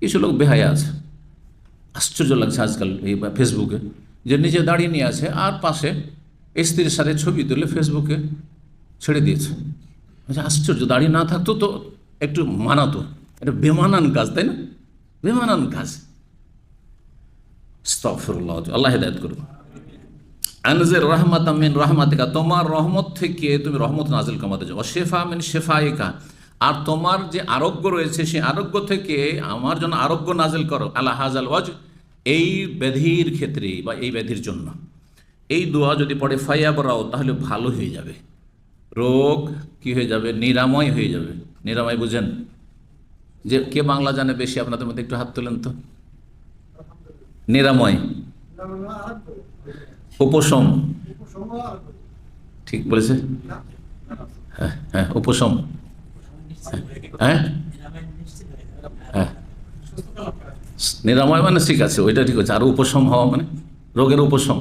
কিছু লোক বেহায়া আছে। আশ্চর্য লাগছে আজকাল এই ফেসবুকে যে নিজে দাঁড়িয়ে নিয়ে আছে আর পাশে স্ত্রীর সাথে ছবি তুলে ফেসবুকে ছেড়ে দিয়েছে। আচ্ছা আশ্চর্য, দাঁড়িয়ে না থাকতো তো একটু মানাতো। এটা বেমানান কাজ, তাই না? বেমানান কাজ। স্তফরুল্লাহ আল্লাহ হেদায়ত করুন। আনজের রহমাত মিন রহমাতিকা, তোমার রহমত থেকে তুমি রহমত নাজিল কামাতে যাও। শেফা মিন শেফাইকা আর তোমার যে আরোগ্য রয়েছে, সেই আরোগ্য থেকে আমার জন্য আরোগ্য নাজিল করো। আল্লাহ হাজাল ওয়াজ এই ব্যাধির ক্ষেত্রে বা এই ব্যাধির জন্য, এই দোয়া যদি পড়ে ফাইয়াবরাও, তাহলে ভালো হয়ে যাবে। রোগ কি হয়ে যাবে? নিরাময় হয়ে যাবে। নিরাময় বুঝেন? যে কে বাংলা জানে বেশি? আপনাদের মধ্যে একটু হাত তোলেন তো। নিরাময়। উপশম। ঠিক বলেছে? হ্যাঁ হ্যাঁ উপশম। হ্যাঁ? হ্যাঁ? নিরাময় মানে ঠিক আছে, ওইটা ঠিক আছে। আর উপশম হওয়া মানে? রোগের উপশম।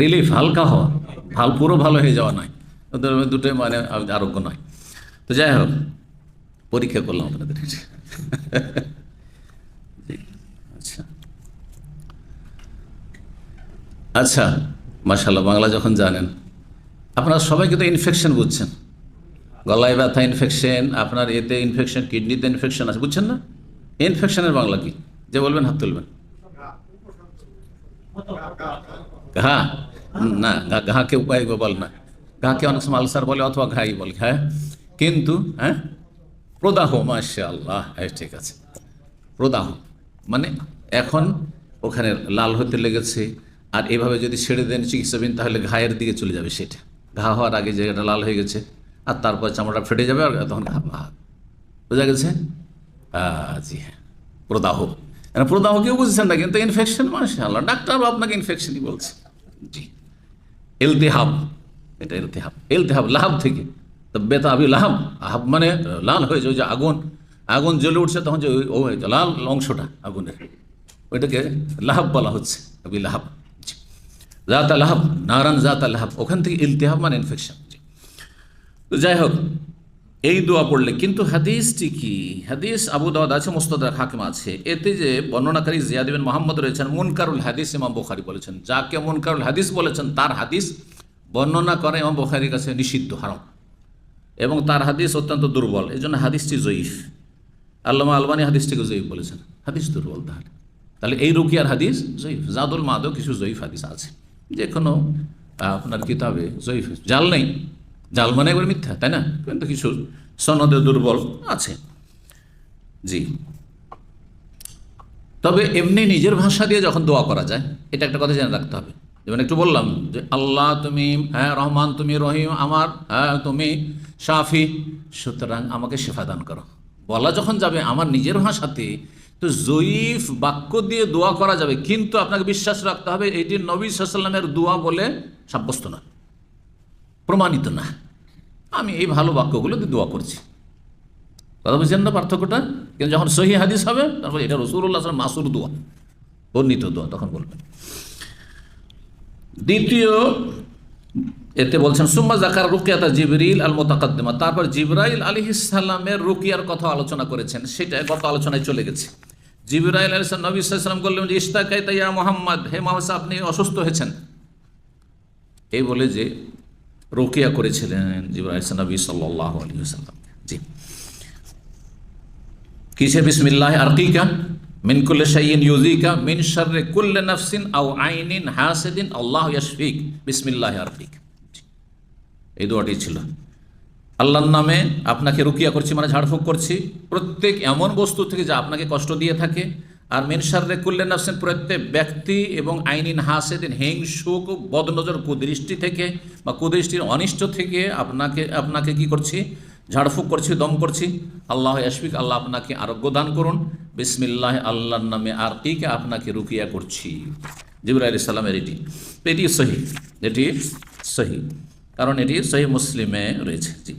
রিলিফ হালকা হওয়া। ভালো পুরো ভালো হয়ে যাওয়া নয়। দুটোই মানে আরোগ্য নয়। তো যাই হোক, পরীক্ষা করলাম আপনাদের। আচ্ছা। আচ্ছা মাশাল্লাহ বাংলা যখন জানেন, আপনারা সবাইকে তো ইনফেকশন বুঝছেন। গলায় ব্যথা ইনফেকশন আপনার এতে ইনফেকশন কিডনিতে ইনফেকশন আছে, বুঝছেন না? ইনফেকশনের বাংলা কি? যে বলবেন, হাত তুলবেন। ঘা? না ঘাকে উপায় বল না। ঘাকে অনেক সময় আলসার বলে অথবা ঘাই বলে হ্যাঁ? কিন্তু হ্যাঁ? প্রদাহ মাসা আল্লাহ হ্যাঁ ঠিক আছে। প্রদাহ মানে এখন ওখানে লাল হতে লেগেছে, আর এভাবে যদি ছেড়ে দেন চিকিৎসাবিন তাহলে ঘায়ের দিকে চলে যাবে সেটা। ঘা হওয়ার আগে জায়গাটা লাল হয়ে গেছে। আর তারপর চামড়া ফেটে যাবে আর তখন ঘা ঘা- বোঝা গেছে? জি হ্যাঁ। প্রদাহ মানে প্রদাহ কেউ বুঝছেন না, কিন্তু ইনফেকশন মাসা আল্লাহ ডাক্তার আপনাকে ইনফেকশনই বলছে। জি। এলতেহাব এটা এলতেহাব এলতেহাব লাহাব থেকে। তো বেতাবি লাহাব। আহাব মানে লাল হয়েছে ওই যে আগুন। আগুন জ্বলে উঠছে, তখন যে যে লাল অংশটা আগুনের। ওইটাকে লাহাব বলা হচ্ছে, আবি লাহাব। জাতা লাহাব, নারান জাতা লাহাব। ওখান থেকে ইলতেহাব মানে ইনফেকশন তো যাই হোক এই দোয়া পড়লে কিন্তু হাদিসটি কি? হাদিস আবু দাওয়াদ আছে মুস্তাদার হাকিম আছে। এতে যে বর্ণনাকারী জিয়াদ বিন মোহাম্মদ রয়েছেন, মুনকারুল হাদিস ইমাম বুখারি বলেছেন। যাকে মুনকারুল হাদিস বলেছেন, তার হাদিস বর্ণনা করে ইমাম বুখারির কাছে নিষিদ্ধ, হারাম। এবং তার হাদিস অত্যন্ত দুর্বল এই জন্য হাদিসটি জয়ীফ। আল্লামা আলবানী হাদিসটিকে জয়ীফ বলেছেন। হাদিস দুর্বল তাহলে তাহলে এই রুকিয়ার হাদিস জয়ীফ, জাদুল মাদও কিছু জয়ীফ হাদিস আছে। যে কোনো আপনার কিতাবে জয়ীফ। জাল নেই। জাল মানে একবার মিথ্যা, তাই না? কিন্তু কিছু সনদে দুর্বল আছে। জি। তবে এমনি নিজের ভাষা দিয়ে যখন দোয়া করা যায়, এটা একটা কথা জেনে রাখতে হবে। যেমন একটু বললাম যে, আল্লাহ তুমি হ্যাঁ রহমান তুমি, রহিম, আমার হ্যাঁ তুমি, শাফি, সুতরাং আমাকে শেফা দান করো। বলা যখন যাবে আমার নিজের ভাষাতে, তো জয়ীফ বাক্য দিয়ে দোয়া করা যাবে, কিন্তু আপনাকে বিশ্বাস রাখতে হবে, এটি নবী সাল্লামের দোয়া বলে সাব্যস্ত না প্রমাণিত না। আমি এই ভালো বাক্যগুলো দিয়ে করছি। কথা বুঝছেন না পার্থক্যটা? কিন্তু যখন সহি হাদিস হবে, তারপর এটা রসুল্লাহ মাসুর দোয়া, বর্ণিত দোয়া, তখন বলবেন। দ্বিতীয়, এতে বলছেন, সুম্মা জাকার রুকিয়াতা জিবরিল আল মোতাকাদ্দিমা তারপর জিবরাইল আলী ইসাল্লামের রুকিয়ার কথা আলোচনা করেছেন। সেটা গত আলোচনায় চলে গেছে। জিবরাইল আলী নবী সাল্লাম বললেন যে ইস্তাকাই তাইয়া মোহাম্মদ হে মোহাম্মদ, আপনি অসুস্থ হয়েছেন। এই বলে যে রোকিয়া করেছিলেন জিবরাইল নবী সাল্লাহ আলী সাল্লাম জি। কিসে বিসমিল্লাহ আরকিকা মিন কুল্লে শাইইন ইউজিকা মিন শাররি কুল্লে নাফসিন আও আইনিন হাসিদিন, আল্লাহ ইয়াশফিক, বিসমিল্লাহ আরকিক এই দোয়াটি ছিল। আল্লাহর নামে আপনাকে রুকিয়া করছি মানে ঝাড়ফুঁক করছি। প্রত্যেক এমন বস্তু থেকে যা আপনাকে কষ্ট দিয়ে থাকে আর মেনসারে কুল্লে নাফসেন, প্রত্যেক ব্যক্তি এবং আইনিন হাসেদিন হিংসুক, বদনজর কুদৃষ্টি থেকে বা কুদৃষ্টির অনিষ্ট থেকে আপনাকে আপনাকে কি করছি? ঝাড়ফুঁক করছি, দম করছি। আল্লাহ আশফিক আল্লাহ আপনাকে আরোগ্য দান করুন। বিসমিল্লাহ, আল্লাহর নামে আর কিকে আপনাকে রুকিয়া করছি। জিবরাইল ইসলামের এটি। এটি সহি এটি সহি। কারণ এটি সহি মুসলিমে রয়েছে, জি।